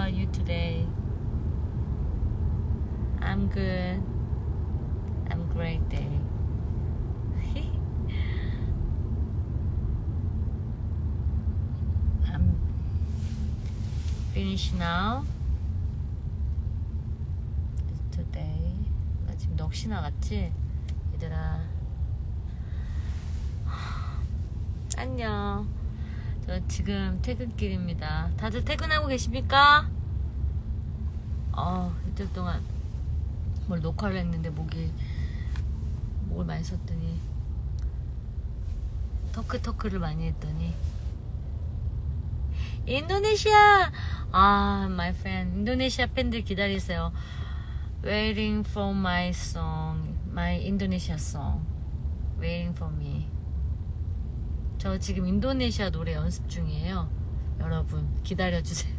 about you today? I'm good. I'm great day. I'm finished now. Today. 나 지금 넋이 나갔지? 얘들아. 안녕. 저 지금 퇴근길입니다. 다들 퇴근하고 계십니까? 어, 이틀 동안 뭘 녹화를 했는데 목이 목을 많이 썼더니 터크 터크를 많이 했더니. 인도네시아! 아 my friend. 인도네시아 팬들 기다리세요. Waiting for my song. My Indonesia song. Waiting for me 저 지금 인도네시아 노래 연습 중이에요 여러분 기다려주세요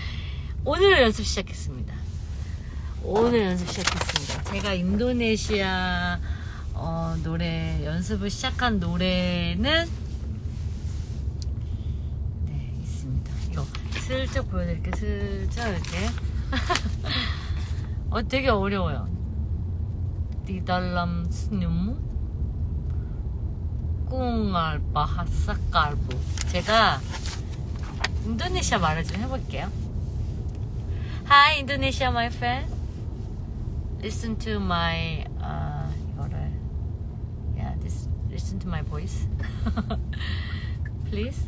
오늘 연습 시작했습니다 오늘 연습 시작했습니다. 제가 인도네시아 어, 노래 연습을 시작한 노래는 네 있습니다. 이거 슬쩍 보여드릴게요. 슬쩍 이렇게 어 되게 어려워요. 디달람 스뉴무 꿍알바 하사깔부 제가 인도네시아 말을 좀 해볼게요. Hi Indonesia my friend. listen to my uh 이거를 yeah this listen to my voice please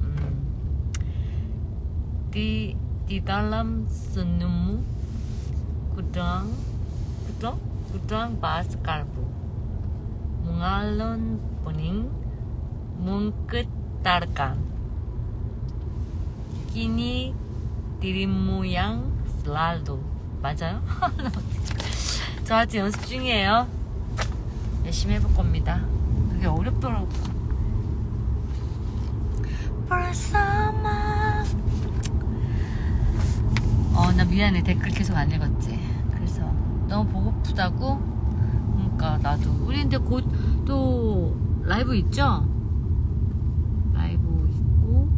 음. di di dalam senyummu gudang gudang gudang bahas kalbu mengalun bening menggetarkan kini dirimu yang selalu 맞아요? 저 아직 연습 중이에요. 열심히 해볼 겁니다. 그게 어렵더라고. 벌써만. 어, 나 미안해. 댓글 계속 안 읽었지. 그래서 너무 보고프다고? 그러니까 나도. 우리 근데 곧 또 라이브 있죠? 라이브 있고.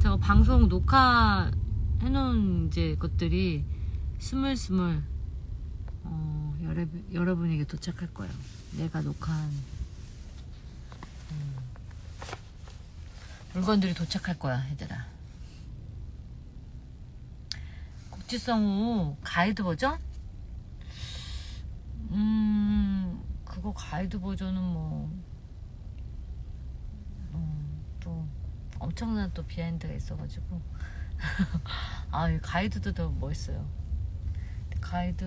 제가 방송 녹화 해놓은 이제 것들이 스물스물 어, 여러분, 여러분에게 도착할 거예요. 내가 녹화한 음, 물건들이 도착할 거야, 얘들아. 국지성우 가이드 버전? 음, 그거 가이드 버전은 뭐, 음, 또 엄청난 또 비하인드가 있어가지고. 아, 이 가이드도 더 멋있어요. 가이드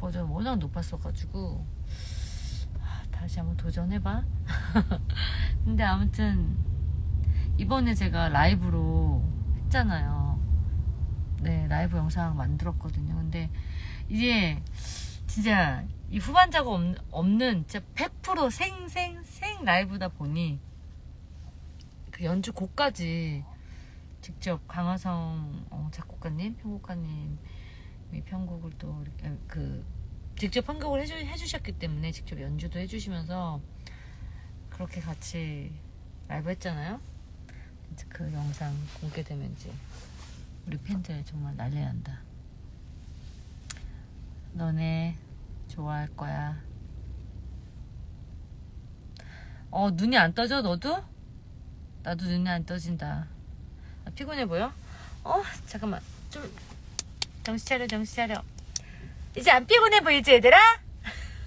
버전 워낙 높았어가지고 아, 다시 한번 도전해봐. 근데 아무튼 이번에 제가 라이브로 했잖아요. 네, 라이브 영상 만들었거든요. 근데 이게 진짜 이 후반 작업 없- 없는 진짜 100% 생생 생 라이브다 보니 그 연주 곡까지 직접 강화성 어, 작곡가님, 편곡가님이 편곡을 또 이렇게 그 직접 편곡을 해주, 해주셨기 때문에 직접 연주도 해주시면서 그렇게 같이 라이브 했잖아요. 이제 그 영상 공개되면 이제 우리 팬들 정말 난리 난다. 너네 좋아할 거야. 어, 눈이 안 떠져, 너도? 나도 눈이 안 떠진다. 아, 피곤해 보여? 어, 잠깐만. 좀, 정신 차려, 정신 차려. 이제 안 피곤해 보이지, 얘들아?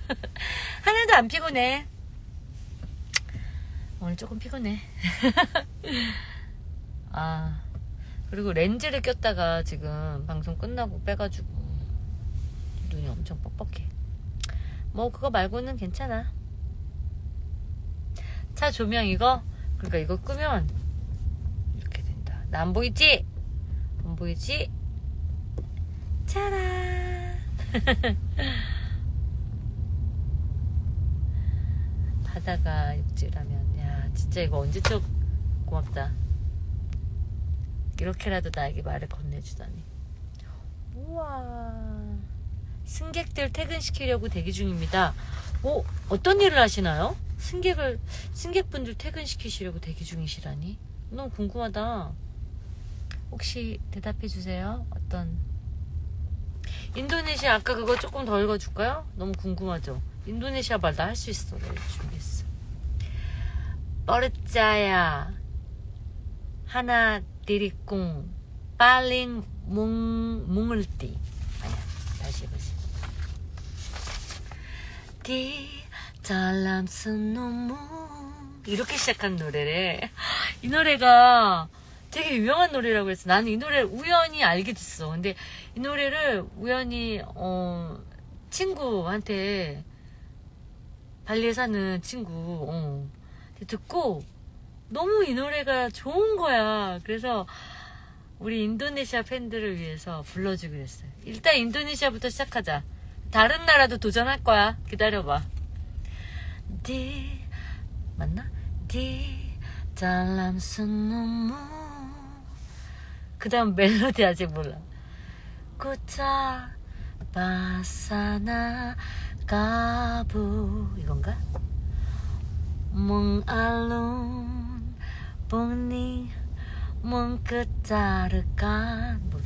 하나도 안 피곤해. 오늘 조금 피곤해. 아, 그리고 렌즈를 꼈다가 지금 방송 끝나고 빼가지고 눈이 엄청 뻑뻑해. 뭐, 그거 말고는 괜찮아. 차 조명 이거? 그러니까 이거 끄면 이렇게 된다. 나 안 보이지? 안 보이지? 짜란! 하다가 육지라면 야 진짜 이거 언제적 고맙다 이렇게라도 나에게 말을 건네주다니 우와 승객들 퇴근시키려고 대기 중입니다. 오 어떤 일을 하시나요? 승객을 승객분들 퇴근시키시려고 대기 중이시라니? 너무 궁금하다. 혹시 대답해 주세요. 어떤? 인도네시아 아까 그거 조금 더 읽어줄까요? 너무 궁금하죠? 인도네시아 말 나 할 수 있어. 내가 준비했어. 뻘짜야. 하나 디리꿍. 빨링 뭉 뭉을띠. 아니야. 다시 해보지 디 잘람 쓴 눈물 이렇게 시작한 노래래 이 노래가 되게 유명한 노래라고 해서 나는 이 노래를 우연히 알게 됐어 근데 이 노래를 우연히 어 친구한테 발리에 사는 친구 어, 듣고 너무 이 노래가 좋은 거야. 그래서 우리 인도네시아 팬들을 위해서 불러주기로 했어요. 일단 인도네시아부터 시작하자. 다른 나라도 도전할 거야. 기다려봐. 디 맞나? 디쓴 눈물 그 다음 멜로디 아직 몰라. 고차 바사나 가부 이건가? 몽알론 봉니 몽크자르간 모르겠다.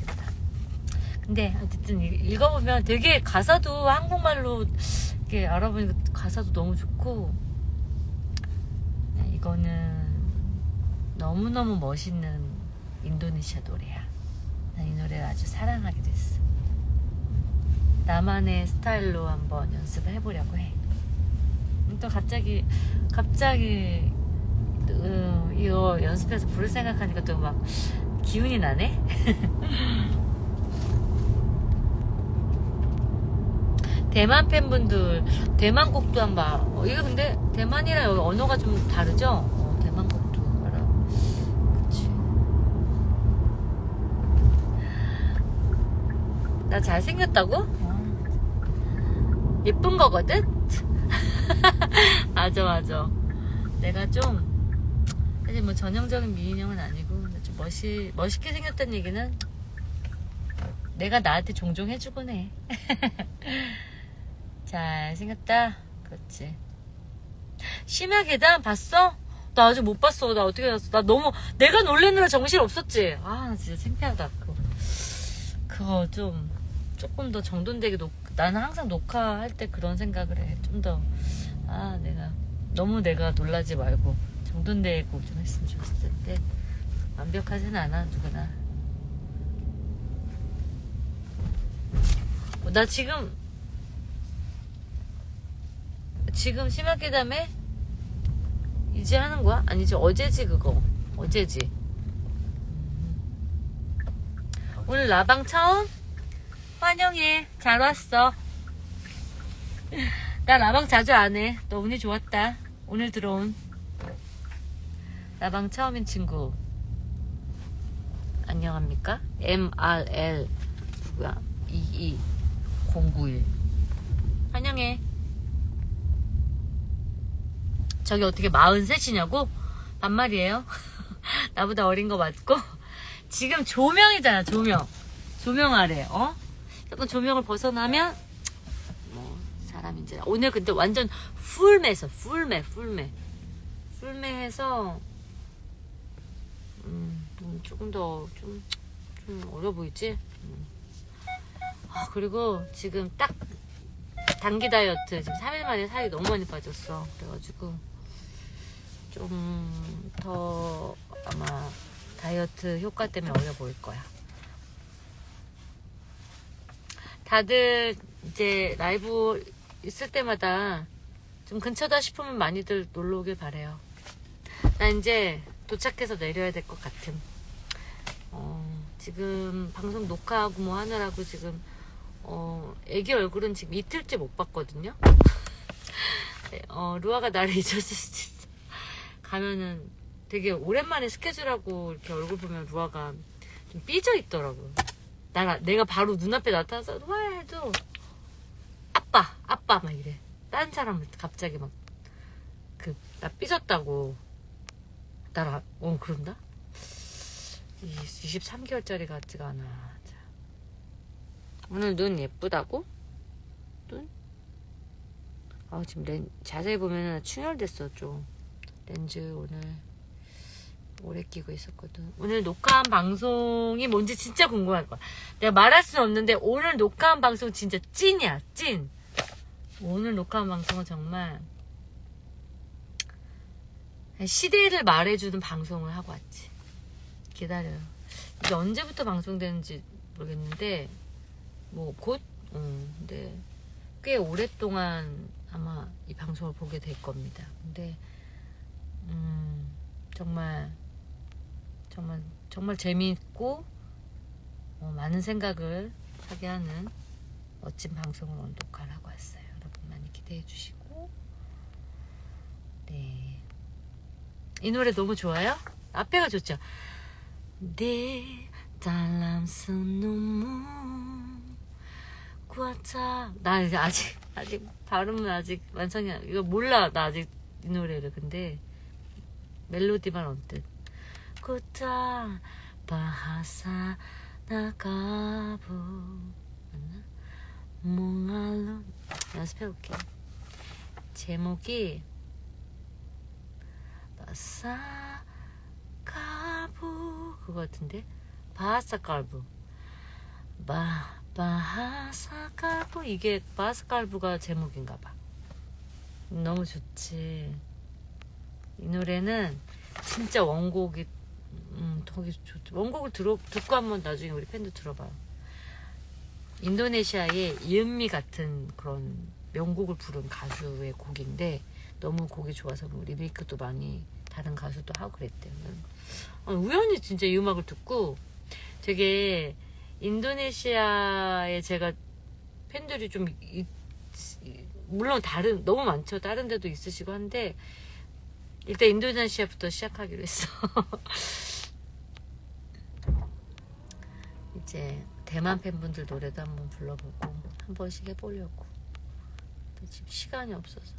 근데 어쨌든 이- 읽어보면 되게 가사도 한국말로 이렇게 알아보니까 가사도 너무 좋고 네, 이거는 너무너무 멋있는 인도네시아 노래야. 난 이 노래를 아주 사랑하게 됐어. 나만의 스타일로 한번 연습을 해보려고 해. 또 갑자기 갑자기 어, 이거 연습해서 부를 생각하니까 또 막 기운이 나네. 대만 팬분들 대만 곡도 한번 어, 이거 근데 대만이랑 여기 언어가 좀 다르죠? 어, 대만 곡도 알아. 그치. 나 잘생겼다고? 어. 예쁜 거거든? 맞아 맞아 내가 좀 사실 뭐 전형적인 미인형은 아니고 좀 멋이, 멋있게 생겼다는 얘기는 내가 나한테 종종 해주곤 해 잘생겼다. 그렇지. 심야 계단 봤어? 나 아직 못 봤어. 나 어떻게 봤어? 나 너무 내가 놀래느라 정신 없었지. 아 나 진짜 창피하다 그거. 그거 좀 조금 더 정돈되게 녹 나는 항상 녹화할 때 그런 생각을 해. 좀 더, 아, 내가, 너무 내가 놀라지 말고, 정돈되고 좀 했으면 좋았을 텐데, 완벽하진 않아, 누구나. 어, 나 지금, 지금 심하게 담에 이제 하는 거야? 아니지, 어제지, 그거. 어제지. 음. 오늘 라방 처음? 환영해. 잘 왔어. 나 라방 자주 안 해. 너 운이 좋았다. 오늘 들어온. 라방 처음인 친구. 안녕합니까? MRL. 뭐야? 22091. 환영해. 저기 어떻게 43이냐고? 반말이에요. 나보다 어린 거 맞고. 지금 조명이잖아, 조명. 조명 아래, 어? 조금 조명을 벗어나면 뭐 사람 이제 오늘 근데 완전 풀매서 풀매 풀매 풀매해서 음, 음, 조금 더 좀 좀 어려 보이지? 음. 아 그리고 지금 딱 단기 다이어트 지금 3일 만에 살이 너무 많이 빠졌어 그래가지고 좀 더 아마 다이어트 효과 때문에 어려 보일 거야. 다들 이제 라이브 있을 때마다 좀 근처다 싶으면 많이들 놀러 오길 바래요. 나 이제 도착해서 내려야 될 것 같음. 어, 지금 방송 녹화하고 뭐 하느라고 지금 어, 애기 얼굴은 지금 이틀째 못 봤거든요. 어, 루아가 나를 잊었을 수도 있어. 가면은 되게 오랜만에 스케줄하고 이렇게 얼굴 보면 루아가 좀 삐져 있더라고. 나, 내가 바로 눈앞에 나타나서 와 해도 아빠 아빠 막 이래 딴 사람을 갑자기 막 그 나 삐졌다고. 나라, 어, 그런다? 23개월짜리 같지가 않아. 자. 오늘 눈 예쁘다고? 눈? 아, 지금 렌, 자세히 보면 충혈됐어, 좀. 렌즈 오늘 오래 끼고 있었거든. 오늘 녹화한 방송이 뭔지 진짜 궁금할 거야. 내가 말할 수는 없는데 오늘 녹화한 방송 진짜 찐이야, 찐. 오늘 녹화한 방송은 정말 시대를 말해주는 방송을 하고 왔지. 기다려요. 이게 언제부터 방송되는지 모르겠는데 뭐 곧, 음, 근데 꽤 오랫동안 아마 이 방송을 보게 될 겁니다. 근데 음, 정말 정말 정말 재미있고 어, 많은 생각을 하게 하는 멋진 방송을 하고 왔어요. 여러분 많이 기대해 주시고 네. 이 노래 너무 좋아요? 앞에가 좋죠? 네 달람 쓴 눈물 구하자 나 이제 아직 아직 발음은 아직 완성이 안 이거 몰라 나 아직 이 노래를 근데 멜로디만 언뜻 구타 바하사 나가부? 몽알로 연습해볼게. 제목이 바사 가부. 그거 같은데? 바하사 깔부. 바 바하사 깔부? 이게 바하사 깔부가 제목인가 봐. 너무 좋지 이 노래는 진짜 원곡이 음 되게 좋죠 원곡을 들어 듣고 한번 나중에 우리 팬도 들어봐요 인도네시아의 이은미 같은 그런 명곡을 부른 가수의 곡인데 너무 곡이 좋아서 뭐 리메이크도 많이 다른 가수도 하고 그랬대요. 아, 우연히 진짜 이 음악을 듣고 되게 인도네시아에 제가 팬들이 좀 있- 물론 다른 너무 많죠. 다른 데도 있으시고 한데 일단 인도네시아부터 시작하기로 했어. 이제 대만 팬분들 노래도 한번 불러보고 한 번씩 해보려고. 지금 시간이 없어서.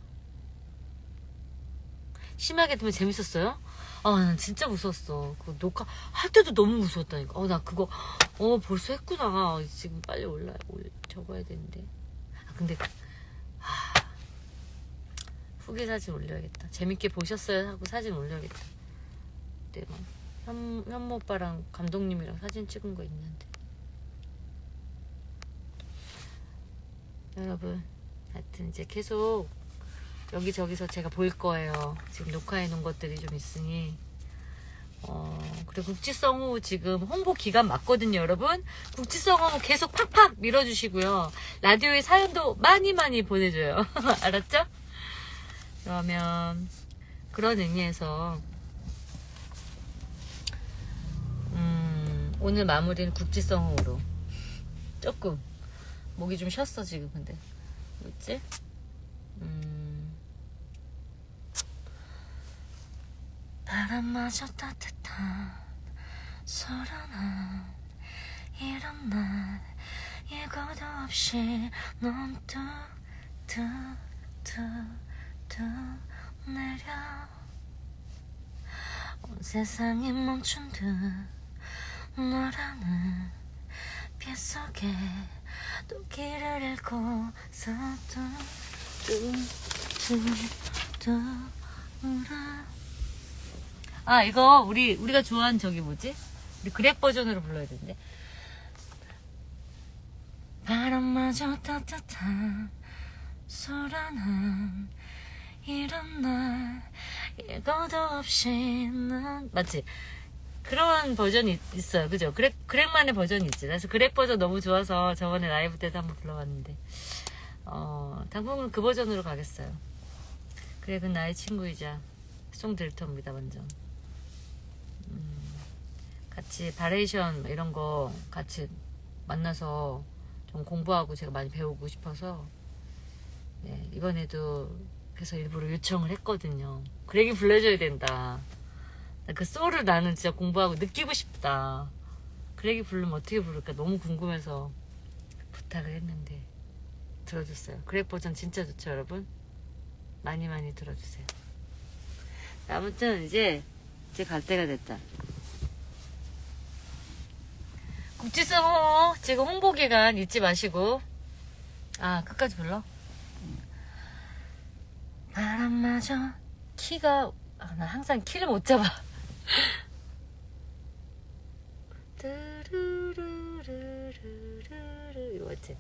심하게 들면 재밌었어요? 아, 난 진짜 무서웠어. 그 녹화 할 때도 너무 무서웠다니까. 어, 나 그거 어 벌써 했구나. 지금 빨리 올라 올 적어야 되는데. 아, 근데 아, 후기 사진 올려야겠다. 재밌게 보셨어요 하고 사진 올려야겠다. 그때 막 현, 현모 오빠랑 감독님이랑 사진 찍은 거 있는데. 여러분, 하여튼 이제 계속 여기저기서 제가 보일 거예요. 지금 녹화해 놓은 것들이 좀 있으니. 어, 그리고 국지성우 지금 홍보 기간 맞거든요, 여러분. 국지성우 계속 팍팍 밀어주시고요. 라디오에 사연도 많이 많이 보내줘요. 알았죠? 그러면, 그런 의미에서, 음, 오늘 마무리는 국지성으로. 조금. 목이 좀 쉬었어, 지금, 근데. 뭐지? 음. 바람마저 따뜻한 소란한 이런 날 예고도 없이 넌 뚝뚝뚝 뚝 내려. 온 세상이 멈춘 듯 너라는 빗속에 또 길을 잃고서 뚜뚜뚜뚜 울어 아 이거 우리 우리가 좋아하는 저기 뭐지? 우리 그랩 버전으로 불러야 되는데. 바람마저 따뜻한 소란한 이런 날 예고도 없이 난 맞지? 그런 버전이 있- 있어요. 그죠? 그렉, 그렉만의 버전이 있지. 그래서 그렉 버전 너무 좋아서 저번에 라이브 때도 한번 불러봤는데. 어 당분간 그 버전으로 가겠어요. 그렉은 나의 친구이자 송딜터입니다 완전. 같이 바레이션 뭐 이런 거 같이 만나서 좀 공부하고 제가 많이 배우고 싶어서. 네, 이번에도 그래서 일부러 요청을 했거든요. 그렉이 불러줘야 된다. 그 소울을 나는 진짜 공부하고 느끼고 싶다. 그렉이 부르면 어떻게 부를까 너무 궁금해서 부탁을 했는데 들어줬어요. 그렉 버전 진짜 좋죠 여러분? 많이 많이 들어주세요. 아무튼 이제 이제 갈 때가 됐다. 국지성호 지금 홍보 기간 잊지 마시고 아 끝까지 불러. 바람마저 키가 아, 나 항상 키를 못 잡아. 뚜루루루루루루 이거 같지?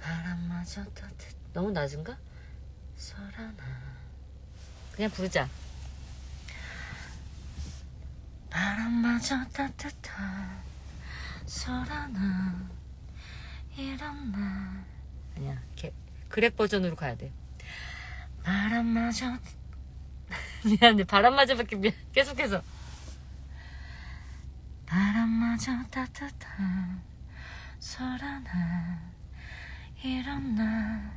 바람마저 따뜻 너무 낮은가? 설하나 그냥 부르자. 바람마저 따뜻한 설하나 이런 날 아니야 개, 그렉 버전으로 가야 돼. 바람마저. 미안해 바람마저밖에 미안 계속해서. 바람마저 따뜻한 설하나 이런 날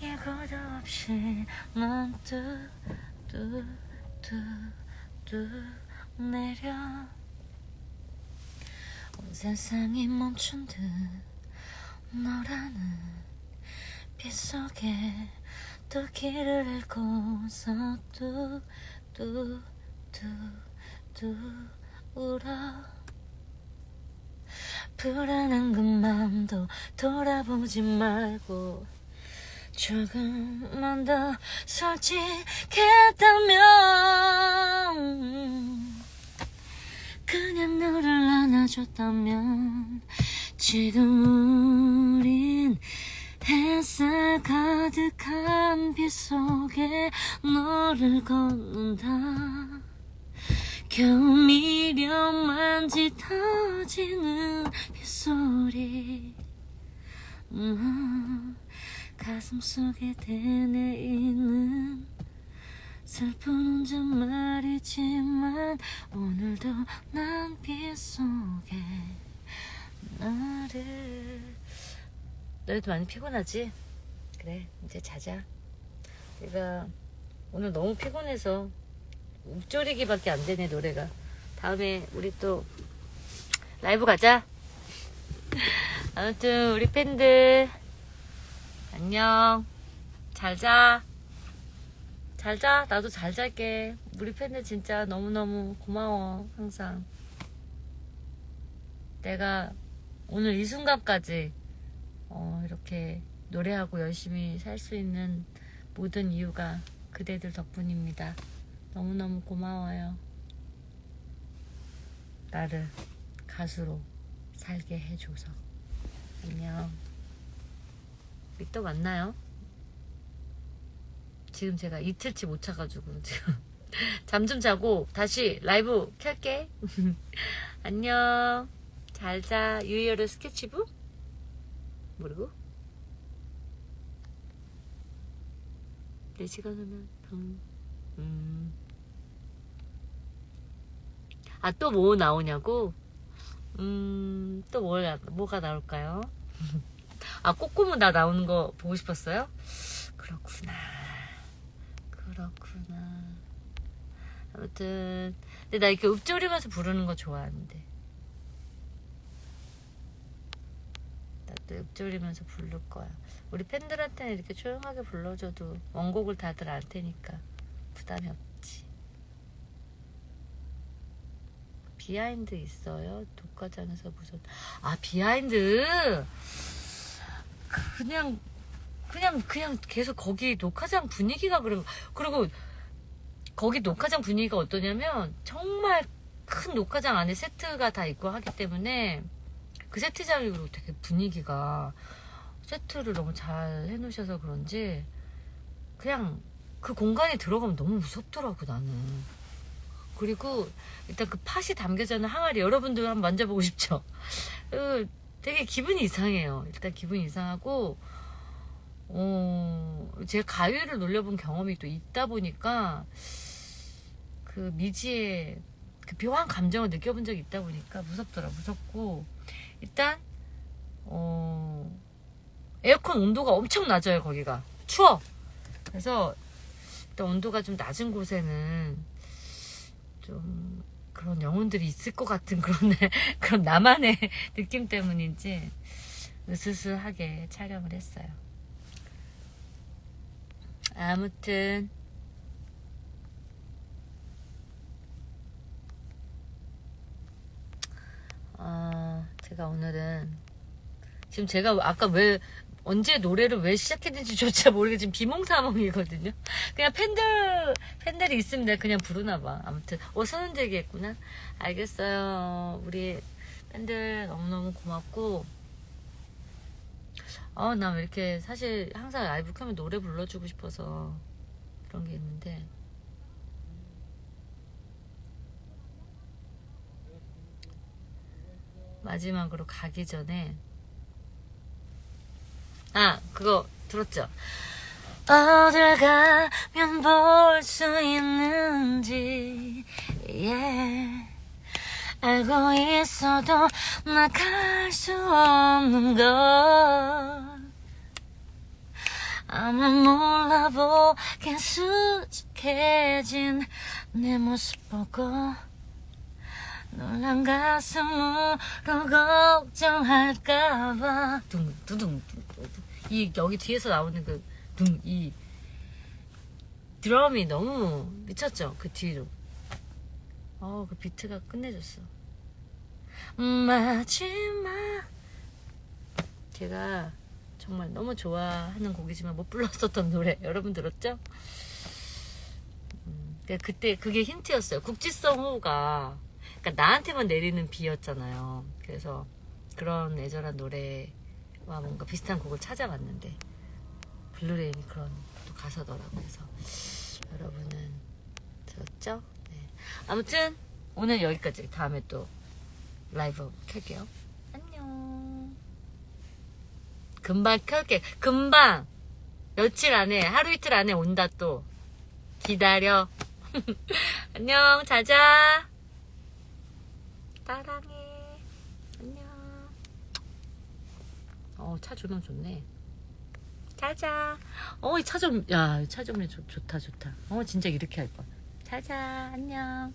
예고도 없이 넌뚜뚜뚜뚜 내려. 온 세상이 멈춘 듯 너라는 빗속에 또 길을 잃고서 뚜뚜뚜뚜 울어. 불안한 그 맘도 돌아보지 말고 조금만 더 솔직했다면 그냥 너를 안아줬다면 지금 우린 햇살 가득한 빗속에 너를 걷는다. 겨우 미련만 짙어지는 빗소리. 음, 가슴 속에 되뇌이는 슬픈 혼잣말이지만 오늘도 난 빗속에 나를 너희도 많이 피곤하지? 그래 이제 자자. 내가 오늘 너무 피곤해서 욱조리기밖에 안 되네 노래가. 다음에 우리 또 라이브 가자. 아무튼 우리 팬들 안녕. 잘자. 잘자. 나도 잘 잘게. 우리 팬들 진짜 너무너무 고마워 항상. 내가 오늘 이 순간까지 어, 이렇게 노래하고 열심히 살 수 있는 모든 이유가 그대들 덕분입니다. 너무너무 고마워요. 나를 가수로 살게 해줘서. 안녕. 또 만나요. 지금 제가 이틀치 못 차가지고 지금 잠 좀 자고 다시 라이브 켤게. 안녕. 잘 자. 유이어의 스케치북? 모르고? 4시간 하면 방, 음. 아, 또 뭐 나오냐고? 음, 또 뭘, 뭐가 나올까요? 아, 꼬꼬무 나 나오는 거 보고 싶었어요? 그렇구나. 그렇구나. 아무튼, 근데 나 이렇게 읊조리면서 부르는 거 좋아하는데. 나도 읊조리면서 부를 거야. 우리 팬들한테는 이렇게 조용하게 불러줘도 원곡을 다들 알 테니까 부담이 없지. 비하인드 있어요? 독과장에서 무슨 아 비하인드 그냥 그냥 그냥 계속 거기 녹화장 분위기가 그리고 그리고 거기 녹화장 분위기가 어떠냐면 정말 큰 녹화장 안에 세트가 다 있고 하기 때문에 그 세트장이 그리고 되게 분위기가 세트를 너무 잘 해놓으셔서 그런지 그냥 그 공간에 들어가면 너무 무섭더라고 나는. 그리고 일단 그 팥이 담겨져 있는 항아리 여러분들 한번 만져보고 싶죠? 그 되게 기분이 이상해요. 일단 기분이 이상하고 어, 제가 가위를 놀려본 경험이 또 있다 보니까 그 미지의 그 묘한 감정을 느껴본 적이 있다 보니까 무섭더라 무섭고 일단 어, 에어컨 온도가 엄청 낮아요 거기가. 추워. 그래서 일단 온도가 좀 낮은 곳에는 좀 그런 영혼들이 있을 것 같은 그런 그런 나만의 느낌 때문인지 으스스하게 촬영을 했어요. 아무튼. 어, 제가 오늘은 지금 제가 아까 왜 언제 노래를 왜 시작했는지조차 모르게 지금 비몽사몽이거든요. 그냥 팬들 팬들이 있으면 그냥 부르나 봐. 아무튼 어 손흔 들기했구나. 알겠어요. 우리 팬들 너무너무 고맙고 아, 나왜 이렇게 사실 항상 라이브 켜면 노래 불러주고 싶어서 그런 게 있는데 마지막으로 가기 전에 아 그거 들었죠? 어딜 가면 볼 수 있는지 yeah. 알고 있어도 나갈 수 없는 걸 아마 몰라보긴 수직해진 내 모습 보고 놀란 가슴으로 걱정할까봐. 둥두둥 이 여기 뒤에서 나오는 그 둥 이 드럼이 너무 미쳤죠 그 뒤로. 어그 비트가 끝내줬어. 마지막. 제가 정말 너무 좋아하는 곡이지만 못 불렀었던 노래 여러분 들었죠? 음, 그러니까 그때 그게 힌트였어요. 국지성 호가 그러니까 나한테만 내리는 비였잖아요. 그래서 그런 애절한 노래와 뭔가 비슷한 곡을 찾아봤는데 블루레인이 그런 또 가사더라고요. 그래서 여러분은 들었죠? 네. 아무튼 오늘 여기까지. 다음에 또 라이브 켤게요. 안녕. 금방 켤게. 금방! 며칠 안에 하루 이틀 안에 온다 또. 기다려. 안녕. 자자 사랑해. 안녕. 어 차 조명 좋네. 자자. 어 이 차 좀 야 차좀이 좋다 좋다. 어 진짜 이렇게 할 거야 자자 안녕